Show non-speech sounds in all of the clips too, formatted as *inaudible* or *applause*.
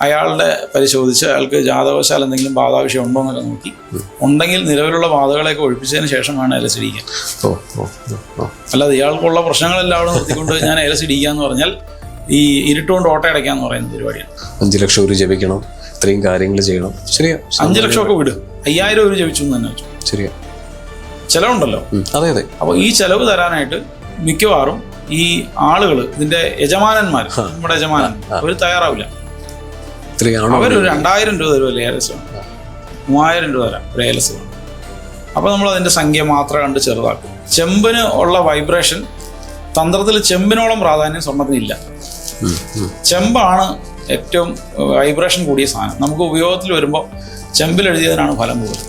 അയാളുടെ പരിശോധിച്ച് അയാൾക്ക് ജാതകവശാൽ എന്തെങ്കിലും ബാധാവിഷയം ഉണ്ടോ എന്നൊക്കെ നോക്കി. ഉണ്ടെങ്കിൽ നിലവിലുള്ള ബാധകളെയൊക്കെ ഒഴിപ്പിച്ചതിന് ശേഷം വേണം ഏലസ് ഇടിക്കാൻ ഓ ഓ ഓ, ഓ. അല്ലാതെ ഇയാൾക്കുള്ള പ്രശ്നങ്ങളെല്ലാം നിർത്തിക്കൊണ്ട് ഞാൻ ഏലസ് ഇടിക്കുക എന്ന് പറഞ്ഞാൽ ഈ ഇരുട്ടുകൊണ്ട് ഓട്ട എന്ന് പറയുന്ന പരിപാടിയാണ്. അഞ്ചു ലക്ഷം ഒരു ജപിക്കണം ഇത്രയും കാര്യങ്ങൾ ചെയ്യണം. ശരിയാ. അഞ്ച് ലക്ഷമൊക്കെ വിടും. അയ്യായിരം ഒരു ജപിച്ചു എന്ന് തന്നെ വെച്ചു. ശരിയാ. ചിലവുണ്ടല്ലോ. അതെ അതെ. അപ്പോൾ ഈ ചെലവ് തരാനായിട്ട് മിക്കവാറും ഈ ആളുകൾ ഇതിന്റെ യജമാനന്മാർ നമ്മുടെ യജമാനൻ അവർ തയ്യാറാവില്ല. ഇത്രയാണോ അവർ രണ്ടായിരം രൂപ തരുമല്ലോ ഏലസ് മൂവായിരം രൂപ തരാം ഒരു ഏലസ് അപ്പോൾ നമ്മൾ അതിന്റെ സംഖ്യ മാത്രം കണ്ട് ചെറുതാക്കും. ചെമ്പിന് ഉള്ള വൈബ്രേഷൻ തന്ത്രത്തിൽ ചെമ്പിനോളം പ്രാധാന്യം സ്വർണത്തിനില്ല. ചെമ്പാണ് ഏറ്റവും വൈബ്രേഷൻ കൂടിയ സാധനം. നമുക്ക് ഉപയോഗത്തിൽ വരുമ്പോൾ ചെമ്പിൽ എഴുതിയതിനാണ് ഫലം കൂടുതൽ.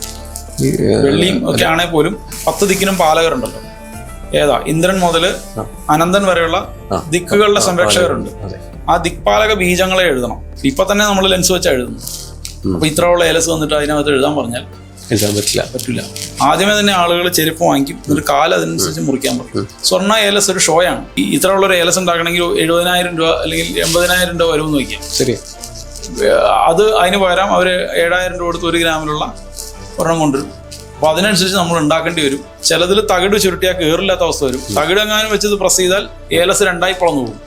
വെള്ളിയും ഒക്കെ ആണെങ്കിൽ പോലും പത്ത് ദിക്കിനും പാലകരുണ്ടല്ലോ. ഏതാ? ഇന്ദ്രൻ മുതൽ അനന്തൻ വരെയുള്ള. ദിക്കുകളുടെ സംരക്ഷകരുണ്ട്. ആ ദിക്പാലക ബീജങ്ങളെ എഴുതണം. ഇപ്പൊ തന്നെ നമ്മൾ ലെൻസ് വെച്ചാ എഴുതുന്നു അപ്പൊ ഇത്രയുള്ള ഏലസ് വന്നിട്ട് അതിനകത്ത് എഴുതാൻ പറഞ്ഞാൽ എഴുതാൻ പറ്റില്ല. പറ്റില്ല ആദ്യമേ തന്നെ ആളുകൾ ചെരുപ്പ് വാങ്ങിക്കും. എന്നിട്ട് കാൽ അതിനനുസരിച്ച് മുറിക്കാൻ പറ്റും സ്വർണ ഏലസ് ഒരു ഷോയാണ് ഈ ഉള്ള ഒരു ഏലസ് ഉണ്ടാക്കണമെങ്കിൽ എഴുപതിനായിരം രൂപ അല്ലെങ്കിൽ എൺപതിനായിരം രൂപ വരുമെന്ന് വയ്ക്കാം. ശരി. അത് അതിന് പകരം അവർ ഏഴായിരം രൂപ കൊടുത്ത് ഒരു ഗ്രാമിലുള്ള ഒരെണ്ണം കൊണ്ടുവരും. അപ്പോൾ അതിനനുസരിച്ച് നമ്മൾ ഉണ്ടാക്കേണ്ടി വരും. ചിലതിൽ തകിട് ചുരുട്ടിയാൽ കയറില്ലാത്ത അവസ്ഥ വരും. തകിടെങ്ങാനും വെച്ചത് പ്രസ് ചെയ്താൽ ഏലസ് രണ്ടായി പൊളന്നു പോകും.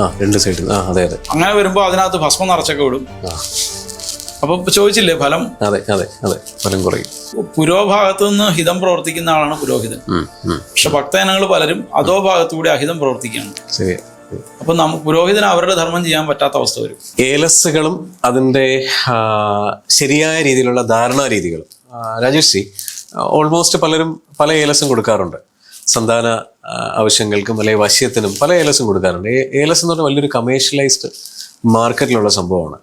ആ രണ്ട് സൈഡിൽ ആ അതെ അതെ. അങ്ങനെ വരുമ്പോൾ അതിനകത്ത് ഭസ്മം നിറച്ചൊക്കെ വിടും ആ. അപ്പം ചോദിച്ചില്ലേ ഫലം? അതെ അതെ അതെ. ഫലം കുറയും. പുരോഭാഗത്തു നിന്ന് ഹിതം പ്രവർത്തിക്കുന്ന ആളാണ് പുരോഹിതൻ. പക്ഷെ ഭക്തജനങ്ങൾ പലരും അതോ ഭാഗത്തുകൂടി അഹിതം പ്രവർത്തിക്കുകയാണ്. ശരി അപ്പൊ നമ്മ പുരോഹിതന് അവരുടെ ധർമ്മം ചെയ്യാൻ പറ്റാത്ത അവസ്ഥ വരും. ഏലസുകളും അതിന്റെ ശരിയായ രീതിയിലുള്ള ധാരണാ രീതികളും. രാജേഷ് ഓൾമോസ്റ്റ് പലരും പല ഏലസും കൊടുക്കാറുണ്ട്. സന്താന ആവശ്യങ്ങൾക്കും അല്ലെങ്കിൽ വശ്യത്തിനും പല ഏലസും കൊടുക്കാറുണ്ട്. ഏലസ് എന്ന് പറഞ്ഞാൽ വലിയൊരു കമേഴ്ഷ്യലൈസ്ഡ് മാർക്കറ്റിലുള്ള സംഭവമാണ്.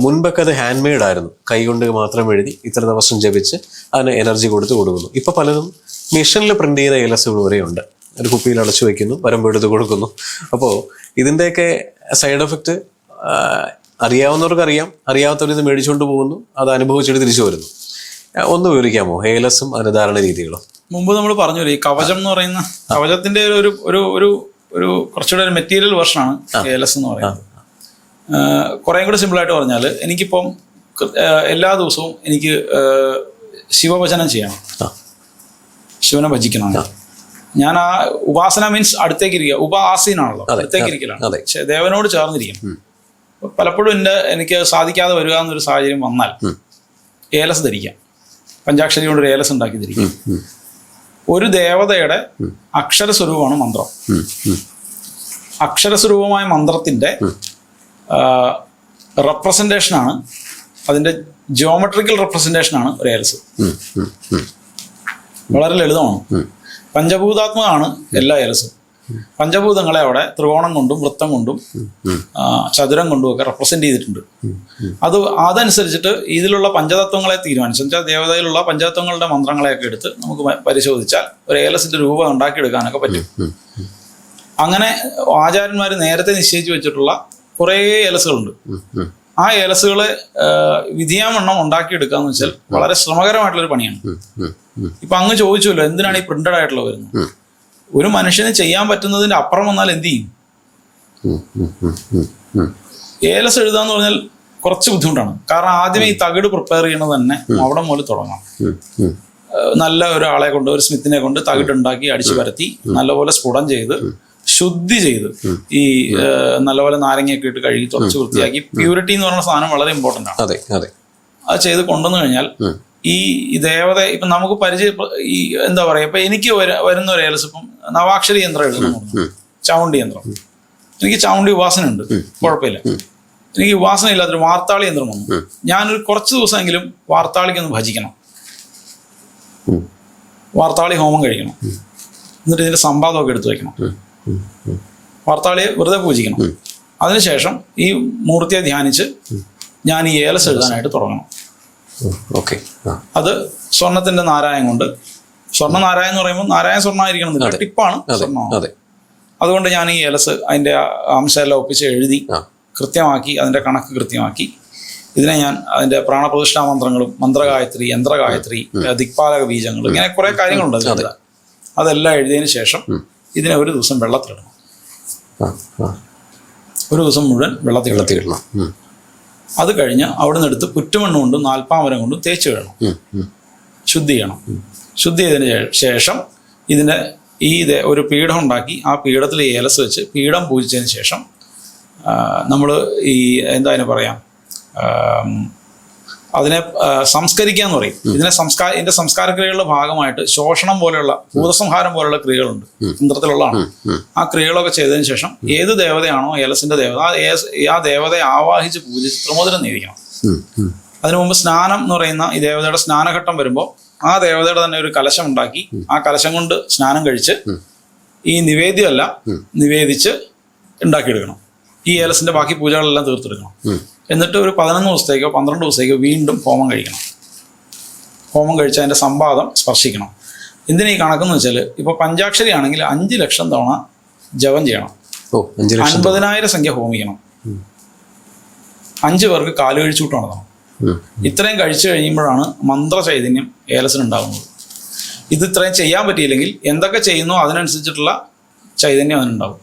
മുൻപൊക്കെ അത് ഹാൻഡ് മെയ്ഡ് ആയിരുന്നു കൈകൊണ്ട് മാത്രം എഴുതി ഇത്ര ദിവസം ജപിച്ച് അതിന് എനർജി കൊടുത്ത് കൊടുക്കുന്നു. ഇപ്പൊ പലതും മെഷീനിൽ പ്രിന്റ് ചെയ്ത ഏലസുകൾ വരെയുണ്ട് ഒരു കുപ്പിയിൽ അടച്ചു വെക്കുന്നു വരമ്പെടുത്ത് കൊടുക്കുന്നു. അപ്പോൾ ഇതിന്റെയൊക്കെ സൈഡ് എഫക്റ്റ് അറിയാവുന്നവർക്ക് അറിയാം. അറിയാത്തവർ ഇത് മേടിച്ചുകൊണ്ട് പോകുന്നു. അത് അനുഭവിച്ചിട്ട് തിരിച്ചു വരുന്നു. ഒന്ന് വിവരിക്കാമോ? ഏലസും അതിന് ധാരണ രീതികളും. മുമ്പ് നമ്മൾ പറഞ്ഞു ഈ കവചം എന്ന് പറയുന്ന കവചത്തിന്റെ ഒരു ഒരു ഒരു ഒരു കുറച്ചുകൂടെ ഒരു മെറ്റീരിയൽ വെർഷനാണ് എസ് എന്ന് പറയുന്നത്. കുറേം കൂടെ സിമ്പിൾ ആയിട്ട് പറഞ്ഞാൽ എനിക്കിപ്പം കൃ- എല്ലാ ദിവസവും എനിക്ക് ശിവഭജനം ചെയ്യണം. ശിവനെ ഭജിക്കണം. ഞാൻ ആ ഉപാസന മീൻസ് അടുത്തേക്ക് ഇരിക്കുക. ഉപാസീനാണല്ലോ. അടുത്തേക്ക് ഇരിക്കലാണ്. ദേവനോട് ചേർന്നിരിക്കണം. അപ്പൊ പലപ്പോഴും എന്റെ എനിക്ക് സാധിക്കാതെ വരിക എന്നൊരു സാഹചര്യം വന്നാൽ. ഏലസ് ധരിക്കാം. പഞ്ചാക്ഷരി കൊണ്ട് ഒരു ഏലസ് ഉണ്ടാക്കി ധരിക്കാം. ഒരു ദേവതയുടെ അക്ഷരസ്വരൂപമാണ് മന്ത്രം. അക്ഷരസ്വരൂപമായ മന്ത്രത്തിന്റെ റെപ്രസെന്റേഷനാണ് അതിന്റെ ജിയോമെട്രിക്കൽ റെപ്രസെന്റേഷനാണ് ഒരു ഉം, ഉം. വളരെ ലളിതമാണ്. പഞ്ചഭൂതാത്മകമാണ് എല്ലാ ഏലസും പഞ്ചഭൂതങ്ങളെ അവിടെ ത്രികോണം കൊണ്ടും വൃത്തം കൊണ്ടും ചതുരം കൊണ്ടും ഒക്കെ റെപ്രസെന്റ് ചെയ്തിട്ടുണ്ട്. അത് അതനുസരിച്ചിട്ട് ഇതിലുള്ള പഞ്ചതത്വങ്ങളെ തീരുമാനിച്ചു വെച്ചാൽ ദേവതയിലുള്ള പഞ്ചതത്വങ്ങളുടെ മന്ത്രങ്ങളെയൊക്കെ എടുത്ത് നമുക്ക് പരിശോധിച്ചാൽ ഒരു ഏലസിന്റെ രൂപം ഉണ്ടാക്കിയെടുക്കാനൊക്കെ പറ്റും. അങ്ങനെ ആചാര്യന്മാർ നേരത്തെ നിശ്ചയിച്ചു വെച്ചിട്ടുള്ള കുറേ ഏലസുകളുണ്ട്. ആ ഏലസുകളെ വിധിയാമണ്ണം ഉണ്ടാക്കിയെടുക്കാന്ന് വെച്ചാൽ വളരെ ശ്രമകരമായിട്ടുള്ള ഒരു പണിയാണ്. ഇപ്പൊ അങ്ങ് ചോദിച്ചല്ലോ എന്തിനാണ് ഈ പ്രിന്റഡ് ആയിട്ടുള്ള വരുന്നത്. ഒരു മനുഷ്യന് ചെയ്യാൻ പറ്റുന്നതിന്റെ അപ്പുറം വന്നാൽ എന്ത് ചെയ്യും. ഏലസ് എഴുതാന്ന് പറഞ്ഞാൽ കുറച്ച് ബുദ്ധിമുട്ടാണ്. കാരണം ആദ്യം ഈ തകിട് പ്രിപ്പയർ ചെയ്യണത് തന്നെ അവിടെ മുതൽ തുടങ്ങാം. നല്ല ഒരാളെ കൊണ്ട് ഒരു സ്മിത്തിനെ കൊണ്ട് തകിട് ഉണ്ടാക്കി അടിച്ചു പരത്തി നല്ലപോലെ സ്ഫുടം ചെയ്ത് ശുദ്ധി ചെയ്ത് ഈ നല്ലപോലെ നാരങ്ങയൊക്കെ ഇട്ട് കഴുകി തുടച്ച് വൃത്തിയാക്കി. പ്യൂരിറ്റി എന്ന് പറയുന്ന സാധനം വളരെ ഇമ്പോർട്ടന്റ് ആണ്. അതെ ചെയ്ത് കൊണ്ടുവന്നു കഴിഞ്ഞാൽ. ഈ ദേവത ഇപ്പൊ നമുക്ക് പരിചയ ഈ എന്താ പറയാ ഇപ്പൊ എനിക്ക് വര- വരുന്ന ഒരു ഏലസ് ഇപ്പം നവാക്ഷരി യന്ത്രം എഴുതുന്നു ചൗണ്ടി ചാവുണ്ടി യന്ത്രം എനിക്ക് ചാവുണ്ടി ഉപാസന ഉണ്ട് കുഴപ്പമില്ല. എനിക്ക് ഉപാസന ഇല്ലാത്തൊരു വാർത്താളി യന്ത്രം വന്നു ഞാനൊരു കുറച്ച് ദിവസമെങ്കിലും വാർത്താളിക്കൊന്ന് ഭജിക്കണം. വാർത്താളി ഹോമം കഴിക്കണം. എന്നിട്ട് ഇതിന്റെ സമ്പാദമൊക്കെ എടുത്തു വെക്കണം. വാർത്താളിയെ വെറുതെ പൂജിക്കണം. അതിനുശേഷം ഈ മൂർത്തിയെ ധ്യാനിച്ച് ഞാൻ ഈ ഏലസ് എഴുതാനായിട്ട് തുടങ്ങണം. ഓക്കെ അത് സ്വർണത്തിന്റെ നാരായം കൊണ്ട്. സ്വർണ നാരായം എന്ന് പറയുമ്പോൾ നാരായണ സ്വർണമായിരിക്കണം എന്നില്ല ടിപ്പാണ് അതെ അതുകൊണ്ട് ഞാൻ ഈ എലസ് അതിന്റെ അംശമെല്ലാം ഒപ്പിച്ച് എഴുതി കൃത്യമാക്കി അതിന്റെ കണക്ക് കൃത്യമാക്കി. ഇതിനെ ഞാൻ അതിന്റെ പ്രാണപ്രതിഷ്ഠാ മന്ത്രങ്ങളും മന്ത്രഗായത്രി യന്ത്രഗായത്രി ദിക്പാലക ബീജങ്ങൾ ഇങ്ങനെ കുറെ കാര്യങ്ങളുണ്ട് അതിൽ. അതെല്ലാം എഴുതിയതിന് ശേഷം ഇതിനെ ഒരു ദിവസം വെള്ളത്തിലിടണം. ഒരു ദിവസം മുഴുവൻ വെള്ളത്തിൽ ഉം. അത് കഴിഞ്ഞ് അവിടെ നിന്ന് എടുത്ത് പുറ്റുമണ്ണ് കൊണ്ടും നാൽപ്പാമരം കൊണ്ടും തേച്ച് ഉം. ശുദ്ധി ചെയ്യണം. ശുദ്ധി ചെയ്തതിന് ശേഷം ഇതിന്റെ ഈ ഇത് ഒരു പീഠം ഉണ്ടാക്കി ആ പീഠത്തിൽ ഏലസ് വെച്ച് പീഠം പൂജിച്ചതിന് ശേഷം നമ്മൾ ഈ എന്താ അതിനെ പറയാം? അതിനെ സംസ്കരിക്കുക എന്ന് പറയും. ഇതിനെ സംസ്കാര ഇതിന്റെ സംസ്കാര ക്രിയകളുടെ ഭാഗമായിട്ട് ശോഷണം പോലെയുള്ള ഭൂതസംഹാരം പോലെയുള്ള ക്രിയകളുണ്ട്. തന്ത്രത്തിലുള്ളതാണ് ആ ക്രിയകളൊക്കെ ചെയ്തതിന് ശേഷം ഏത് ദേവതയാണോ ഏലസിന്റെ ദേവത ആ ദേവതയെ ആവാഹിച്ച് പൂജിച്ച് ത്രിമോദരം ഉം, ഉം. അതിനു മുമ്പ് സ്നാനം എന്ന് പറയുന്ന ഈ ദേവതയുടെ സ്നാനഘട്ടം വരുമ്പോൾ ആ ദേവതയുടെ തന്നെ ഒരു കലശം ഉണ്ടാക്കി ആ കലശം കൊണ്ട് സ്നാനം കഴിച്ച് ഈ നിവേദ്യമല്ല നിവേദിച്ച് ഉണ്ടാക്കിയെടുക്കണം. ഈ ഏലസിന്റെ ബാക്കി പൂജകളെല്ലാം തീർത്തെടുക്കണം. എന്നിട്ട് ഒരു പതിനൊന്ന് ദിവസത്തേക്കോ പന്ത്രണ്ട് ദിവസത്തേക്കോ വീണ്ടും ഹോമം കഴിക്കണം. ഹോമം കഴിച്ച് അതിന്റെ സംവാദം സ്പർശിക്കണം. എന്തിനാ ഈ കണക്കെന്ന് വെച്ചാൽ ഇപ്പോൾ പഞ്ചാക്ഷരി ആണെങ്കിൽ അഞ്ച് ലക്ഷം തവണ ജപം ചെയ്യണം. ഓ അൻപതിനായിരം സംഖ്യ ഹോമിക്കണം. അഞ്ച് പേർക്ക് കാൽ കഴിച്ചുവിട്ട് നടത്തണം ഇത്രയും കഴിച്ചു കഴിയുമ്പോഴാണ് മന്ത്രചൈതന്യം ചൈതന്യം ഏലസിന് ഉണ്ടാകുന്നത്. ഇത് ഇത്രയും ചെയ്യാൻ പറ്റിയില്ലെങ്കിൽ എന്തൊക്കെ ചെയ്യുന്നു അതിനനുസരിച്ചിട്ടുള്ള ചൈതന്യം അതിനുണ്ടാവും.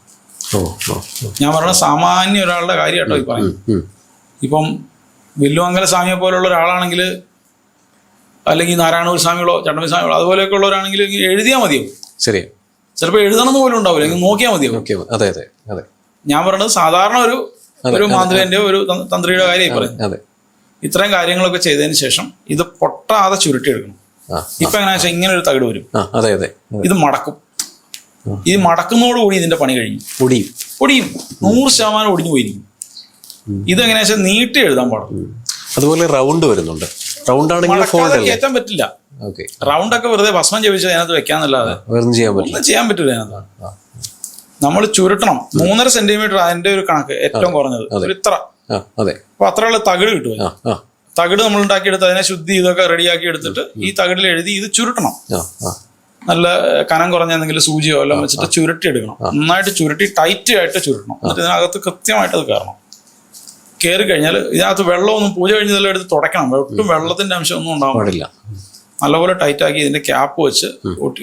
ഞാൻ പറഞ്ഞ സാമാന്യ ഒരാളുടെ കാര്യം കേട്ടോ ഈ പറയുന്നത്. ഇപ്പം വില്ലുമംഗല സ്വാമിയെ പോലുള്ള ഒരാളാണെങ്കിൽ അല്ലെങ്കിൽ നാരായണൂർ സ്വാമികളോ ചട്ടമ്പി സ്വാമികളോ അതുപോലെയൊക്കെ ഉള്ളവരാണെങ്കിൽ എഴുതിയാൽ മതിയാവും ശരി ചിലപ്പോൾ എഴുതണമെന്ന് പോലും ഉണ്ടാവില്ല. നോക്കിയാൽ മതിയാവും ഓക്കെ അതെ അതെ അതെ. ഞാൻ പറയുന്നത് സാധാരണ ഒരു ഒരു മാധവന്റെ ഒരു തന്ത്രി- തന്ത്രിയുടെ കാര്യമായി പറയുന്നത്. അതെ. ഇത്രയും കാര്യങ്ങളൊക്കെ ചെയ്തതിന് ശേഷം ഇത് പൊട്ടാതെ ചുരുട്ടിയെടുക്കണം. ഇപ്പൊ എങ്ങനെയാ വെച്ചാൽ ഇങ്ങനെ ഒരു തകിട് വരും. അതെ അതെ ഇത് മടക്കും. ഇത് മടക്കുന്നതോടുകൂടി ഇതിന്റെ പണി കഴിഞ്ഞു. പൊടിയും. ഒടിയും നൂറ് ശതമാനം ഒടിഞ്ഞു പോയിരിക്കും. ഇതെങ്ങനെയാ വെച്ചാൽ നീട്ടി എഴുതാൻ പാടും. അതുപോലെ റൗണ്ട് വരുന്നുണ്ട്. റൗണ്ട് ആണെങ്കിൽ ഫോൾഡ് കയറ്റാൻ പറ്റില്ല. റൗണ്ട് ഒക്കെ വെറുതെ ഭസ്മം ജപിച്ചത് അതിനകത്ത് വെക്കാന്നല്ലാതെ ചെയ്യാൻ പറ്റില്ല. ഒന്നും ചെയ്യാൻ പറ്റില്ല അതിനകത്ത്. നമ്മൾ ചുരുട്ടണം. മൂന്നര സെന്റിമീറ്റർ അതിന്റെ ഒരു കണക്ക് ഏറ്റവും കുറഞ്ഞത്. ഒരു ഇത്ര. അപ്പൊ അത്രയുള്ള തകിട് കിട്ടും തകിട് നമ്മൾ ഉണ്ടാക്കിയെടുത്ത് അതിനെ ശുദ്ധി ഇതൊക്കെ റെഡിയാക്കി എടുത്തിട്ട് ഈ തകിടിൽ എഴുതി ഇത് ചുരുട്ടണം. നല്ല കനം കുറഞ്ഞ എന്തെങ്കിലും സൂചിയോ എല്ലാം വെച്ചിട്ട് ചുരുട്ടി എടുക്കണം നന്നായിട്ട് ചുരുട്ടി ടൈറ്റ് ആയിട്ട് ചുരുട്ടണം. എന്നിട്ട് ഇതിനകത്ത് കൃത്യമായിട്ട് അത് കയറണം. കയറി കഴിഞ്ഞാൽ ഇതിനകത്ത് വെള്ളമൊന്നും പൂജ കഴിഞ്ഞതെല്ലാം എടുത്ത് തുടക്കണം. ഒട്ടും വെള്ളത്തിന്റെ അംശം ഒന്നും ഉണ്ടാവാൻ പാടില്ല. നല്ലപോലെ ടൈറ്റ് ആക്കി ഇതിന്റെ ക്യാപ്പ് വെച്ച്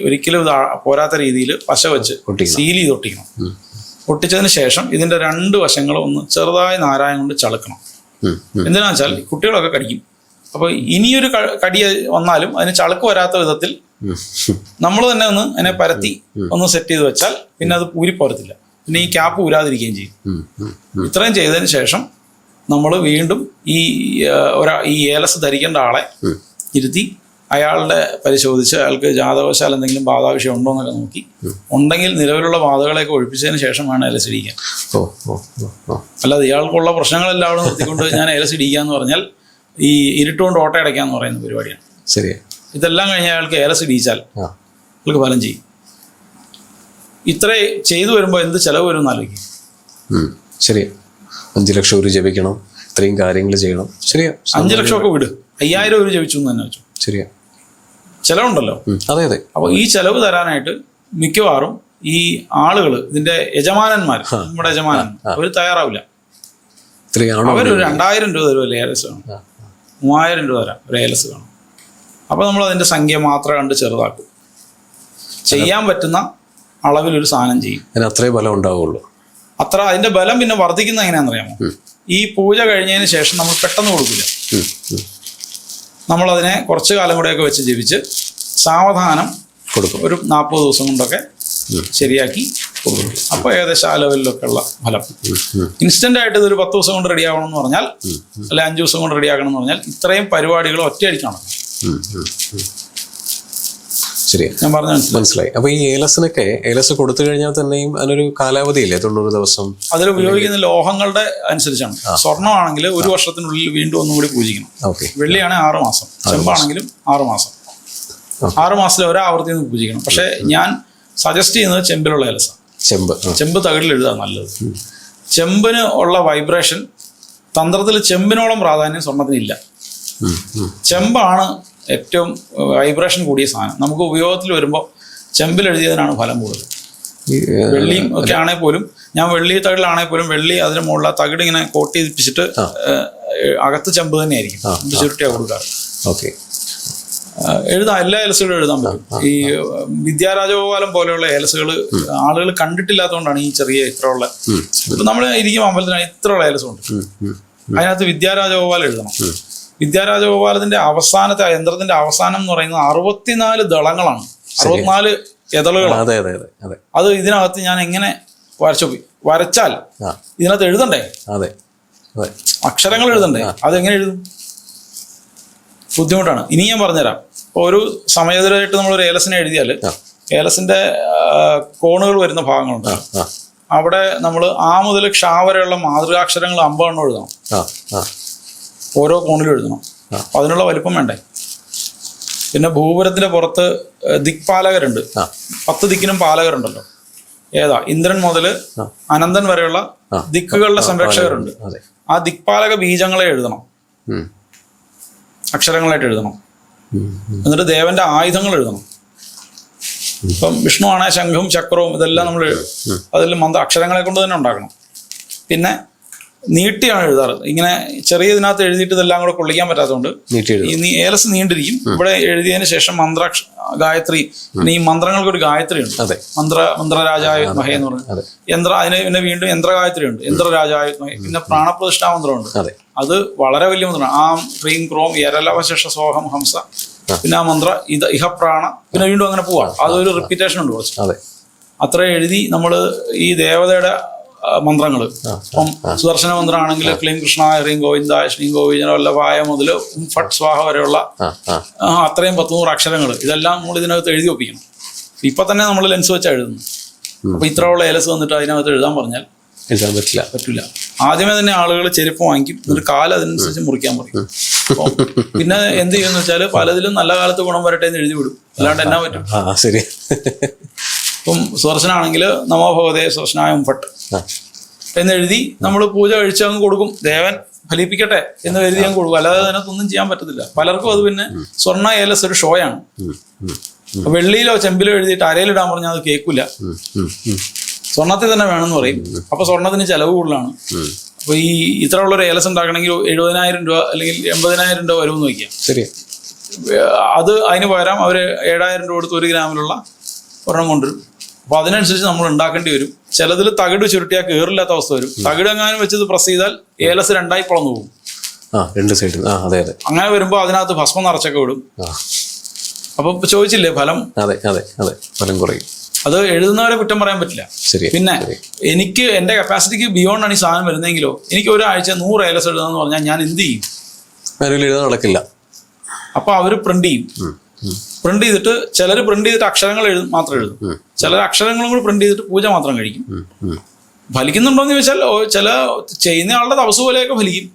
ഒരിക്കലും ഇത് പോരാത്ത രീതിയിൽ പശ വെച്ച് സീൽ ചെയ്ത് ഒട്ടിക്കണം. ഒട്ടിച്ചതിന് ശേഷം ഇതിന്റെ രണ്ട് വശങ്ങളും ഒന്ന് ചെറുതായി നാരായം കൊണ്ട് ചളുക്കണം. എന്തിനാ വെച്ചാൽ കുട്ടികളൊക്കെ കടിക്കും. അപ്പൊ ഇനിയൊരു കടി വന്നാലും അതിന് ചളുക്ക് വരാത്ത വിധത്തിൽ നമ്മൾ തന്നെ ഒന്ന് അതിനെ പരത്തി ഒന്ന് സെറ്റ് ചെയ്ത് വെച്ചാൽ പിന്നെ അത് പൂരിപ്പോരത്തില്ല പിന്നെ ഈ ക്യാപ്പ് ഊരാതിരിക്കുകയും ചെയ്യും. ഇത്രയും ചെയ്തതിന് ശേഷം നമ്മൾ വീണ്ടും ഈ ഒരാ ഈ ഏലസ് ധരിക്കേണ്ട ആളെ ഇരുത്തി അയാളുടെ പരിശോധിച്ച് അയാൾക്ക് ജാതകവശാൽ എന്തെങ്കിലും ബാധാവിഷയം ഉണ്ടോ എന്നൊക്കെ നോക്കി. ഉണ്ടെങ്കിൽ നിലവിലുള്ള ബാധകളെയൊക്കെ ഒഴിപ്പിച്ചതിന് ശേഷം വേണം ഏലസ് ഇടിക്കാൻ. അല്ലാതെ ഇയാൾക്കുള്ള പ്രശ്നങ്ങളെല്ലാം അവിടെ നിർത്തിക്കൊണ്ട് ഞാൻ ഏലസ് ഇടിക്കാന്ന് പറഞ്ഞാൽ ഈ ഇരുട്ടുകൊണ്ട് ഓട്ട അടയ്ക്കാന്ന് പറയുന്ന പരിപാടിയാണ്. ശരി. ഇതെല്ലാം കഴിഞ്ഞ് അയാൾക്ക് ഏലസ് ഇടിച്ചാൽ അയാൾക്ക് ഫലം ചെയ്യും. ഇത്രേ ചെയ്തു വരുമ്പോൾ എന്ത് ചെലവ് വരും എന്ന് ആലോചിക്കും. ഉം. അഞ്ച് ലക്ഷം ഒരു ജപിക്കണം. ഇത്രയും കാര്യങ്ങൾ ചെയ്യണം. ശരിയാ. അഞ്ചു ലക്ഷം ഒക്കെ വിട്. അയ്യായിരം ഒരു ജപിച്ചു എന്ന് തന്നെ വെച്ചു. ശരിയാ. ചെലവുണ്ടല്ലോ. അതെ അതെ. അപ്പോൾ ഈ ചെലവ് തരാനായിട്ട് മിക്കവാറും ഈ ആളുകൾ ഇതിന്റെ യജമാനന്മാർ നമ്മുടെ യജമാനൻ അവർ തയ്യാറാവില്ല. അവർ രണ്ടായിരം രൂപ തരുമല്ലോ ഏലസ് വേണം ആ, മൂവായിരം രൂപ തരാം ഒരു ഏലസ് വേണം അപ്പോൾ നമ്മൾ അതിന്റെ സംഖ്യ മാത്രം കണ്ട് ചെറുതാക്കും. ചെയ്യാൻ പറ്റുന്ന അളവിൽ ഒരു സാധനം ചെയ്യും. അതിന് അത്രേ ഫലം ഉണ്ടാവുള്ളൂ. അത്ര അതിന്റെ ബലം പിന്നെ വർദ്ധിക്കുന്ന എങ്ങനെയാണെന്നറിയാമോ? ഈ പൂജ കഴിഞ്ഞതിന് ശേഷം നമ്മൾ പെട്ടെന്ന് കൊടുക്കില്ല. നമ്മളതിനെ കുറച്ച് കാലം കൂടെയൊക്കെ വെച്ച് ജീവിച്ച് സാവധാനം കൊടുക്കും. ഒരു നാൽപ്പത് ദിവസം കൊണ്ടൊക്കെ ശരിയാക്കി കൊടുക്കും. അപ്പോൾ ഏകദേശം ആ ലെവലിലൊക്കെ ഉള്ള ഫലം. ഇൻസ്റ്റന്റ് ആയിട്ട് ഇതൊരു പത്ത് ദിവസം കൊണ്ട് റെഡി ആവണം എന്ന് പറഞ്ഞാൽ അല്ലെ അഞ്ച് ദിവസം കൊണ്ട് റെഡി ആകണം എന്ന് പറഞ്ഞാൽ ഇത്രയും പരിപാടികൾ ഒറ്റയടിക്ക് ശരിയാ ഞാൻ പറഞ്ഞ മനസ്സിലായി. അപ്പൊ ഈ ഏലസിനൊക്കെ ഏലസ് കൊടുത്തു കഴിഞ്ഞാൽ തന്നെയും അതിനൊരു കാലാവധി ഇല്ലേ തൊണ്ണൂറ് ദിവസം. അതിൽ ഉപയോഗിക്കുന്ന ലോഹങ്ങളുടെ അനുസരിച്ചാണ്. സ്വർണമാണെങ്കിൽ ഒരു വർഷത്തിനുള്ളിൽ വീണ്ടും ഒന്നും കൂടി പൂജിക്കണം. ഓക്കെ. വെള്ളിയാണെങ്കിൽ ആറ് മാസം. ചെമ്പാണെങ്കിലും ആറ് മാസം. ആറു മാസത്തിൽ ഒരാവർത്തി പൂജിക്കണം. പക്ഷേ ഞാൻ സജസ്റ്റ് ചെയ്യുന്നത് ചെമ്പിലുള്ള ഏലസ ചെമ്പ്. ചെമ്പ് തകിടിൽ എഴുതാൻ നല്ലത്. ചെമ്പിന് ഉള്ള വൈബ്രേഷൻ തന്ത്രത്തിൽ ചെമ്പിനോളം പ്രാധാന്യം സ്വർണത്തിനില്ല. ചെമ്പാണ് ഏറ്റവും വൈബ്രേഷൻ കൂടിയ സാധനം. നമുക്ക് ഉപയോഗത്തിൽ വരുമ്പോൾ ചെമ്പിൽ എഴുതിയതിനാണ് ഫലം കൂടുതൽ. വെള്ളിയും ഒക്കെ ആണെങ്കിൽ പോലും ഞാൻ വെള്ളി തകിടിലാണെങ്കിൽ പോലും വെള്ളി അതിന് മുകളിൽ ആ തകിട് ഇങ്ങനെ കോട്ട് ചെയ്തിപ്പിച്ചിട്ട് അകത്ത് ചെമ്പ് തന്നെയായിരിക്കും. ചുരുട്ടിയാണ് ചുരുട്ടിയാ കൊടുക്കാറ്. ഓക്കെ. എഴുതാം എല്ലാ ഏലസുകളും എഴുതാൻ പറ്റും. ഈ വിദ്യാരാജഗോപാലം പോലെയുള്ള ഏലസുകൾ ആളുകൾ കണ്ടിട്ടില്ലാത്തതുകൊണ്ടാണ് ഈ ചെറിയ ഇത്രയുള്ള ഉം, ഇപ്പൊ നമ്മൾ ഇരിക്കും അമ്പലത്തിനാണ് ഇത്രയുള്ള ഏലസുണ്ട് ഉം, ഉം. അതിനകത്ത് വിദ്യാരാജഗോപാലം എഴുതണം. വിദ്യാരാജഗോപാലത്തിന്റെ അവസാനത്തെ ആ യന്ത്രത്തിന്റെ അവസാനം എന്ന് പറയുന്നത് അറുപത്തിനാല് ദളങ്ങളാണ്. അറുപത്തിനാല് എതളുകളാണ് അതെ അതെ അതെ അതെ. അത് ഇതിനകത്ത് ഞാൻ എങ്ങനെ വരച്ചു വരച്ചാൽ ഇതിനകത്ത് എഴുതണ്ടേ? അതെ അതെ. അക്ഷരങ്ങൾ എഴുതണ്ടേ? അതെങ്ങനെ എഴുതും? ബുദ്ധിമുട്ടാണ്. ഇനി ഞാൻ പറഞ്ഞുതരാം. ഒരു സമയത്തിലായിട്ട് നമ്മൾ ഒരു ഏലസിനെ എഴുതിയാൽ. ഏലസിന്റെ കോണുകൾ വരുന്ന ഭാഗങ്ങളുണ്ട്. അവിടെ നമ്മൾ ആ മുതൽ ക്ഷാവരെയുള്ള വരെയുള്ള മാതൃകാക്ഷരങ്ങൾ അമ്പതെണ്ണം എഴുതണം. ആ ആ. ഓരോ കോണിലും എഴുതണം. അപ്പൊ അതിനുള്ള വലിപ്പം വേണ്ടേ? പിന്നെ ഭൂപുരത്തിന്റെ പുറത്ത് ദിക്പാലകരുണ്ട് പത്ത് ദിക്കിനും പാലകരുണ്ടല്ലോ. ഏതാ? ഇന്ദ്രൻ മുതൽ അനന്തൻ വരെയുള്ള. ദിക്കുകളുടെ സംരക്ഷകരുണ്ട്. ആ ദിക്പാലക ബീജങ്ങളെ എഴുതണം. അക്ഷരങ്ങളായിട്ട് എഴുതണം. എന്നിട്ട് ദേവന്റെ ആയുധങ്ങൾ എഴുതണം. ഇപ്പം വിഷ്ണു ആണെ ശംഖും ചക്രവും ഇതെല്ലാം നമ്മൾ അതിൽ മന്ത്ര അക്ഷരങ്ങളെ കൊണ്ട് തന്നെ ഉണ്ടാക്കണം. പിന്നെ നീട്ടിയാണ് എഴുതാറ്. ഇങ്ങനെ ചെറിയ ഇതിനകത്ത് എഴുതിയിട്ട് ഇതെല്ലാം കൂടെ കൊള്ളിക്കാൻ പറ്റാത്തതുകൊണ്ട് ഏലസ് നീണ്ടിരിക്കും. ഇവിടെ എഴുതിയതിന് ശേഷം മന്ത്ര ഗായത്രി ഈ മന്ത്രങ്ങൾക്ക് ഒരു ഗായത്രി ഉണ്ട്. മന്ത്ര മന്ത്രരാജായ മഹേ എന്ന് പറഞ്ഞു. യന്ത്ര അതിന് പിന്നെ വീണ്ടും യന്ത്രഗായത്രി ഉണ്ട്. യന്ത്രരാജായ മഹേ. പിന്നെ പ്രാണപ്രതിഷ്ഠാ മന്ത്രമുണ്ട് അതെ. അത് വളരെ വലിയ മന്ത്രമാണ് ആം ക്രീം ക്രോം എരലവശേഷ സോഹം ഹംസ. പിന്നെ ആ മന്ത്ര ഇത് ഇഹപ്രാണ. പിന്നെ വീണ്ടും അങ്ങനെ പോവാണ്. അതൊരു റിപ്പീറ്റേഷൻ ഉണ്ട് കുറച്ച്. അതെ. അത്ര എഴുതി നമ്മൾ ഈ ദേവതയുടെ മന്ത്രങ്ങൾ. ഇപ്പം സുദർശന മന്ത്രമാണെങ്കിൽ ക്ലീം കൃഷ്ണ ഹ്രീം ഗോവിന്ദ ശ്രീ ഗോവിന്ദ വല്ലഭായ മുതൽ ഫട്ട് സ്വാഹ വരെയുള്ള അത്രയും പത്ത് നൂറ് അക്ഷരങ്ങൾ. ഇതെല്ലാം നമ്മൾ ഇതിനകത്ത് എഴുതി ഒപ്പിക്കണം. ഇപ്പൊ തന്നെ നമ്മൾ ലെൻസ് വെച്ചാൽ എഴുതുന്നു അപ്പൊ ഇത്രയുള്ള ഏലസ് വന്നിട്ട് അതിനകത്ത് എഴുതാൻ പറഞ്ഞാൽ എഴുതാൻ പറ്റില്ല. പറ്റില്ല ആദ്യമേ തന്നെ ആളുകൾ ചെരുപ്പ് വാങ്ങിക്കും. എന്നിട്ട് കാല അതിനനുസരിച്ച് മുറിക്കാൻ പറയും. പിന്നെ എന്ത് ചെയ്യുമെന്ന് വെച്ചാൽ പലതിലും നല്ല കാലത്ത് ഗുണം വരട്ടെ എന്ന് എഴുതി വിടും. അല്ലാണ്ട് എന്നാ പറ്റും? ആ ശരി. ഇപ്പം സുദർശനാണെങ്കിൽ നമോ ഭഗവതേ സുദർശനായ ഫട്ട് എന്നെഴുതി നമ്മൾ പൂജ കഴിച്ച് അങ്ങ് കൊടുക്കും. ദേവൻ ഫലിപ്പിക്കട്ടെ എന്ന് കരുതി അങ്ങ് കൊടുക്കും. അല്ലാതെ അതിനകത്തൊന്നും ചെയ്യാൻ പറ്റത്തില്ല. പലർക്കും അത് പിന്നെ സ്വർണ ഏലസ് ഒരു ഷോയാണ് വെള്ളിയിലോ ചെമ്പിലോ എഴുതിയിട്ട് അരയിലിടാൻ പറഞ്ഞാൽ അത് കേൾക്കില്ല സ്വർണത്തിൽ തന്നെ വേണമെന്ന് പറയും. അപ്പൊ സ്വർണത്തിന് ചെലവ് കൂടുതലാണ്. അപ്പൊ ഈ ഇത്ര ഉള്ള ഒരു ഏലസ് ഉണ്ടാക്കണമെങ്കിൽ എഴുപതിനായിരം രൂപ അല്ലെങ്കിൽ എൺപതിനായിരം രൂപ വരുമെന്ന് വയ്ക്കാം. ശരി. അത് അതിന് പകരം അവർ ഏഴായിരം രൂപ കൊടുത്ത് ഒരു ഗ്രാമിലുള്ള ഒരെണ്ണം കൊണ്ടുവരും. അപ്പൊ അതിനനുസരിച്ച് നമ്മൾ ഉണ്ടാക്കേണ്ടി വരും. ചിലതിൽ തകിട് ചുരുട്ടിയാൽ കയറില്ലാത്ത അവസ്ഥ വരും. തകിട് എങ്ങാനും വെച്ചത് പ്രസ് ചെയ്താൽ ഏലസ് രണ്ടായി പൊളന്നു പോകും. രണ്ട് സൈഡിൽ അതെ അതെ. അങ്ങനെ വരുമ്പോൾ അതിനകത്ത് ഭസ്മം നിറച്ചൊക്കെ വിടും. അപ്പൊ ചോദിച്ചില്ലേ ഫലം? അതെ അതെ അതെ. ഫലം കുറയും. അത് എഴുതുന്നവരെ കുറ്റം പറയാൻ പറ്റില്ല. ശരി പിന്നെ എനിക്ക് എന്റെ കപ്പാസിറ്റിക്ക് ബിയോണ്ട് ആണ് ഈ സാധനം വരുന്നെങ്കിലോ എനിക്ക് ഒരാഴ്ച നൂറ് ഏലസ് എഴുതാന്ന് പറഞ്ഞാൽ ഞാൻ എന്ത് ചെയ്യും? എഴുതാൻ നടക്കില്ല. അപ്പൊ അവർ പ്രിന്റ് ചെയ്യും. പ്രിന്റ് ചെയ്തിട്ട് ചിലർ പ്രിന്റ് ചെയ്തിട്ട് അക്ഷരങ്ങൾ എഴുതും മാത്രം എഴുതും. ചിലർ അക്ഷരങ്ങളും കൂടി പ്രിന്റ് ചെയ്തിട്ട് പൂജ മാത്രം കഴിക്കും. ഉം, ഉം. ഫലിക്കുന്നുണ്ടോ എന്ന് ചോദിച്ചാൽ ചില ചെയ്യുന്ന ആളുടെ തപസ് പോലെയൊക്കെ ഫലിക്കും.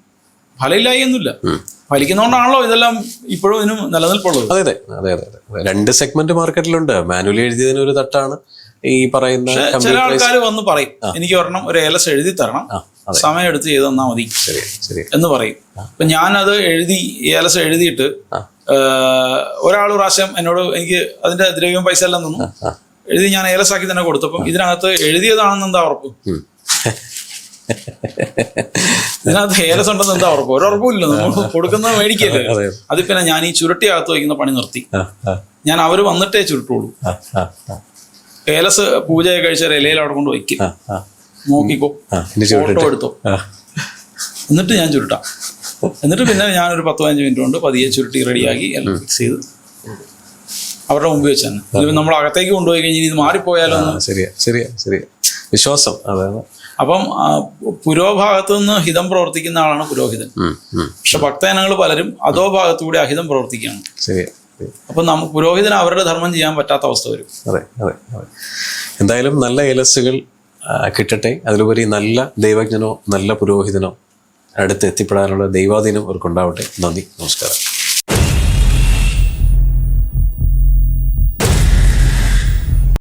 ഫലമില്ലായി ഒന്നുമില്ല. ഫലിക്കുന്നോണ്ടാണല്ലോ ഇതെല്ലാം ഇപ്പോഴും ഇതിനും നിലനിൽപ്പുള്ളത്. അതെ അതെ അതെ അതെ രണ്ട് സെഗ്മെന്റ് മാർക്കറ്റിലുണ്ട് മാനുവലി എഴുതിയതിന് ഒരു തട്ടാണ് ഈ പറയുന്ന ചില ആൾക്കാർ വന്ന് പറയും എനിക്ക് ഒരെണ്ണം ഒരു ഏലസ് എഴുതി തരണം. സമയം എടുത്ത് ചെയ്ത് തന്നാൽ മതി. എന്ന് പറയും. അപ്പൊ ഞാനത് എഴുതി ഏലസ് എഴുതിയിട്ട്. ഒരാൾ പ്രാവശ്യം എന്നോട് എനിക്ക് അതിന്റെ ദ്രവ്യം പൈസ എല്ലാം തന്നു. എഴുതി ഞാൻ ഏലസാക്കി തന്നെ കൊടുത്തപ്പം ഇതിനകത്ത് എഴുതിയതാണെന്ന് എന്താ ഉറപ്പ്. *laughs* ഇതിനകത്ത് ഏലസ് ഉണ്ടെന്ന് എന്താ ഉറപ്പ്? ഒരു ഉറപ്പില്ല നമ്മൾ കൊടുക്കുന്നത് മേടിക്കല്ലേ? അതിൽ പിന്നെ ഞാൻ ഈ ചുരുട്ടി അകത്ത് വയ്ക്കുന്ന പണി നിർത്തി. ഞാൻ അവർ വന്നിട്ടേ ചുരുട്ടുള്ളൂ. ഏലസ് പൂജയൊക്കെ കഴിച്ച ഒരു ഇലയിൽ അവിടെ കൊണ്ട് വയ്ക്കും. നോക്കിക്കോ. ഫോട്ടോ എടുത്തോ. എന്നിട്ട് ഞാൻ ചുരുട്ടാം. എന്നിട്ട് പിന്നെ ഞാനൊരു പത്ത് പതിനഞ്ച് മിനിറ്റ് കൊണ്ട് പതിയെ ചുരുട്ടി റെഡിയാക്കി എല്ലാം ഫിക്സ് ചെയ്ത് അവരുടെ മുമ്പ് വെച്ച് തന്നെ. നമ്മൾ അകത്തേക്ക് കൊണ്ടുപോയി കഴിഞ്ഞാൽ ഇത് മാറിപ്പോയാലോ ശരിയാ ശരിയാ ശരിയാ. വിശ്വാസം അതാണ്. അപ്പം പുരോഭാഗത്തു നിന്ന് ഹിതം പ്രവർത്തിക്കുന്ന ആളാണ് പുരോഹിതൻ. പക്ഷെ ഭക്തജനങ്ങൾ പലരും അതോ ഭാഗത്തുകൂടി അഹിതം പ്രവർത്തിക്കുകയാണ്. ശരിയാ അപ്പൊ അപ്പം നമുക്ക് പുരോഹിതന് അവരുടെ ധർമ്മം ചെയ്യാൻ പറ്റാത്ത അവസ്ഥ വരും. അതെ അതെ അതെ. എന്തായാലും നല്ല ഏലസുകൾ കിട്ടട്ടെ. അതിലുപരി നല്ല ദൈവജ്ഞനോ നല്ല പുരോഹിതനോ അടുത്ത് എത്തിപ്പെടാനുള്ള ദൈവാധീനം അവർക്കുണ്ടാവട്ടെ നന്ദി. നമസ്കാരം.